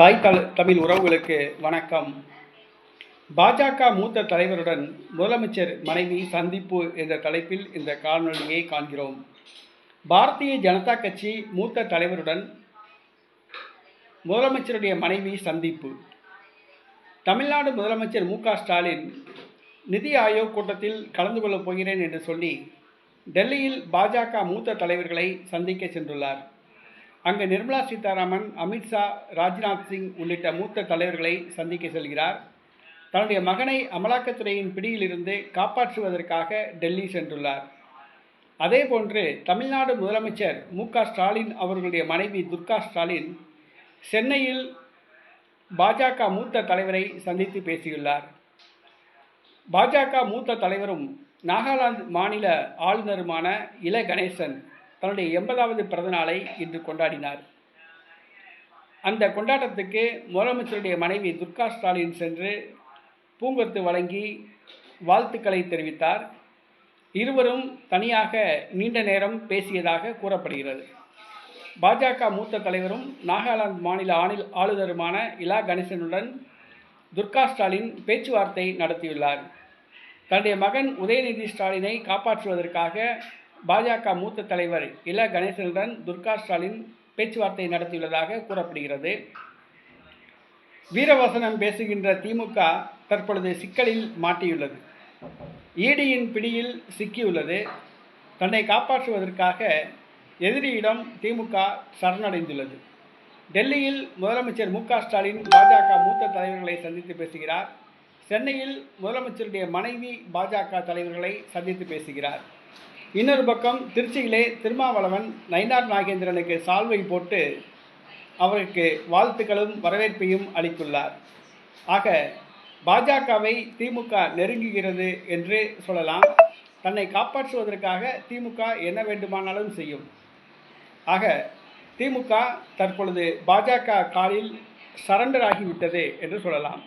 தாய் தல தமிழ் உறவுகளுக்கு வணக்கம். பாஜக மூத்த தலைவருடன் முதலமைச்சர் மனைவி சந்திப்பு என்ற தலைப்பில் இந்த காணொலியை காண்கிறோம். பாரதிய ஜனதா கட்சி மூத்த தலைவருடன் முதலமைச்சருடைய மனைவி சந்திப்பு. தமிழ்நாடு முதலமைச்சர் மு க ஸ்டாலின் நிதி ஆயோக் கூட்டத்தில் கலந்து கொள்ளப் போகிறேன் என்று சொல்லி டெல்லியில் பாஜக மூத்த தலைவர்களை சந்திக்க சென்றுள்ளார். அங்கு நிர்மலா சீதாராமன் அமித்ஷா ராஜ்நாத் சிங் உள்ளிட்ட மூத்த தலைவர்களை சந்திக்க செல்கிறார். தன்னுடைய மகனை அமலாக்கத்துறையின் பிடியிலிருந்து காப்பாற்றுவதற்காக டெல்லி சென்றுள்ளார். அதேபோன்று தமிழ்நாடு முதலமைச்சர் மு ஸ்டாலின் அவர்களுடைய மனைவி துர்கா ஸ்டாலின் சென்னையில் பாஜக மூத்த தலைவரை சந்தித்து பேசியுள்ளார். பாஜக மூத்த தலைவரும் நாகாலாந்து மாநில ஆளுநருமான இல கணேசன் தன்னுடைய எண்பதாவது பிறந்தநாளை இன்று கொண்டாடினார். அந்த கொண்டாட்டத்துக்கு முதலமைச்சருடைய மனைவி துர்கா ஸ்டாலின் சென்று பூங்கொத்து வழங்கி வாழ்த்துக்களை தெரிவித்தார். இருவரும் தனியாக நீண்ட நேரம் பேசியதாக கூறப்படுகிறது. பாஜக மூத்த தலைவரும் நாகாலாந்து மாநில ஆணில் ஆளுநருமான இலா கணேசனுடன் துர்கா ஸ்டாலின் பேச்சுவார்த்தை நடத்தியுள்ளார். தன்னுடைய மகன் உதயநிதி ஸ்டாலினை காப்பாற்றுவதற்காக பாஜக மூத்த தலைவர் இல கணேசனுடன் துர்கா ஸ்டாலின் பேச்சுவார்த்தை நடத்தியுள்ளதாக கூறப்படுகிறது. வீரவசனம் பேசுகின்ற திமுக தற்பொழுது சிக்கலில் மாட்டியுள்ளது. ஈடியின் பிடியில் சிக்கியுள்ளது. தன்னை காப்பாற்றுவதற்காக எதிரியிடம் திமுக சரணடைந்துள்ளது. டெல்லியில் முதலமைச்சர் மு ஸ்டாலின் பாஜக மூத்த தலைவர்களை சந்தித்து பேசுகிறார். சென்னையில் முதலமைச்சருடைய மனைவி பாஜக தலைவர்களை சந்தித்து பேசுகிறார். இன்னொரு பக்கம் திருச்சியிலே திருமாவளவன் நயினார் நாகேந்திரனுக்கு சால்வை போட்டு அவருக்கு வாழ்த்துக்களும் வரவேற்பையும் அளித்துள்ளார். ஆக பாஜகவை திமுக நெருங்குகிறது என்று சொல்லலாம். தன்னை காப்பாற்றுவதற்காக திமுக என்ன வேண்டுமானாலும் செய்யும். ஆக திமுக தற்பொழுது பாஜக காலில் சரண்டர் ஆகிவிட்டது என்று சொல்லலாம்.